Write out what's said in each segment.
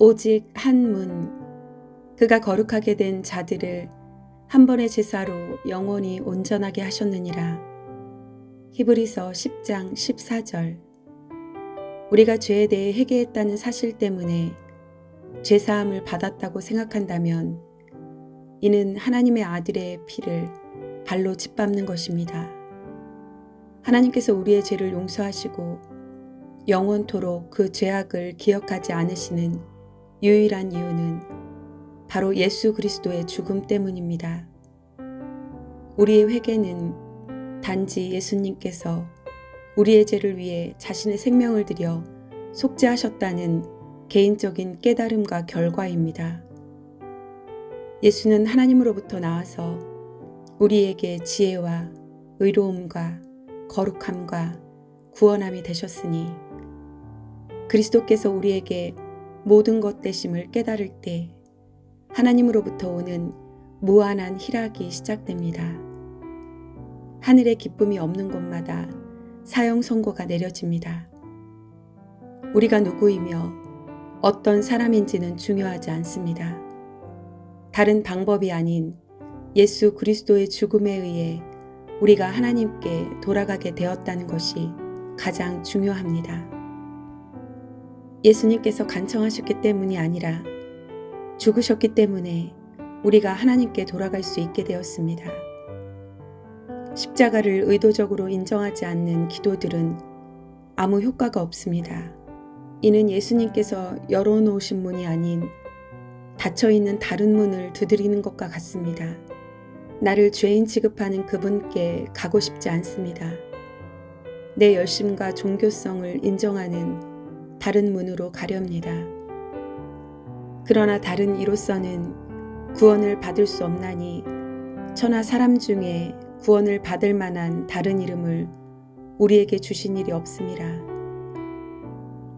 오직 한 문. 그가 거룩하게 된 자들을 한 번의 제사로 영원히 온전하게 하셨느니라. 히브리서 10장 14절. 우리가 죄에 대해 회개했다는 사실 때문에 죄사함을 받았다고 생각한다면 이는 하나님의 아들의 피를 발로 짓밟는 것입니다. 하나님께서 우리의 죄를 용서하시고 영원토록 그 죄악을 기억하지 않으시는 유일한 이유는 바로 예수 그리스도의 죽음 때문입니다. 우리의 회개는 단지 예수님께서 우리의 죄를 위해 자신의 생명을 들여 속죄하셨다는 개인적인 깨달음과 결과입니다. 예수는 하나님으로부터 나와서 우리에게 지혜와 의로움과 거룩함과 구원함이 되셨으니 그리스도께서 우리에게 모든 것 되심을 깨달을 때 하나님으로부터 오는 무한한 희락이 시작됩니다. 하늘의 기쁨이 없는 곳마다 사형 선고가 내려집니다. 우리가 누구이며 어떤 사람인지는 중요하지 않습니다. 다른 방법이 아닌 예수 그리스도의 죽음에 의해 우리가 하나님께 돌아가게 되었다는 것이 가장 중요합니다. 예수님께서 간청하셨기 때문이 아니라 죽으셨기 때문에 우리가 하나님께 돌아갈 수 있게 되었습니다. 십자가를 의도적으로 인정하지 않는 기도들은 아무 효과가 없습니다. 이는 예수님께서 열어놓으신 문이 아닌 닫혀 있는 다른 문을 두드리는 것과 같습니다. 나를 죄인 취급하는 그분께 가고 싶지 않습니다. 내 열심과 종교성을 인정하는 다른 문으로 가렵니다. 그러나 다른 이로서는 구원을 받을 수 없나니 천하 사람 중에 구원을 받을 만한 다른 이름을 우리에게 주신 일이 없습니다.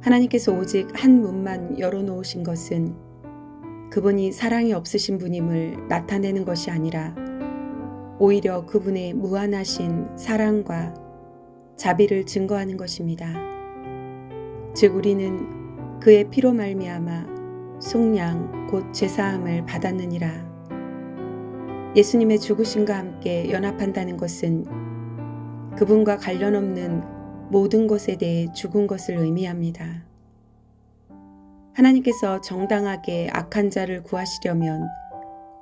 하나님께서 오직 한 문만 열어놓으신 것은 그분이 사랑이 없으신 분임을 나타내는 것이 아니라 오히려 그분의 무한하신 사랑과 자비를 증거하는 것입니다. 즉 우리는 그의 피로 말미암아 속량 곧 제사함을 받았느니라. 예수님의 죽으심과 함께 연합한다는 것은 그분과 관련 없는 모든 것에 대해 죽은 것을 의미합니다. 하나님께서 정당하게 악한 자를 구하시려면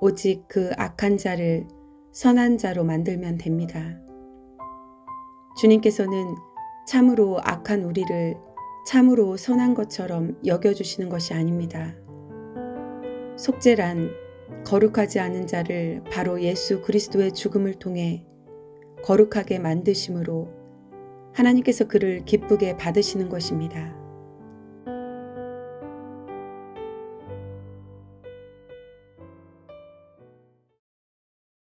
오직 그 악한 자를 선한 자로 만들면 됩니다. 주님께서는 참으로 악한 우리를 참으로 선한 것처럼 여겨주시는 것이 아닙니다. 속죄란 거룩하지 않은 자를 바로 예수 그리스도의 죽음을 통해 거룩하게 만드심으로 하나님께서 그를 기쁘게 받으시는 것입니다.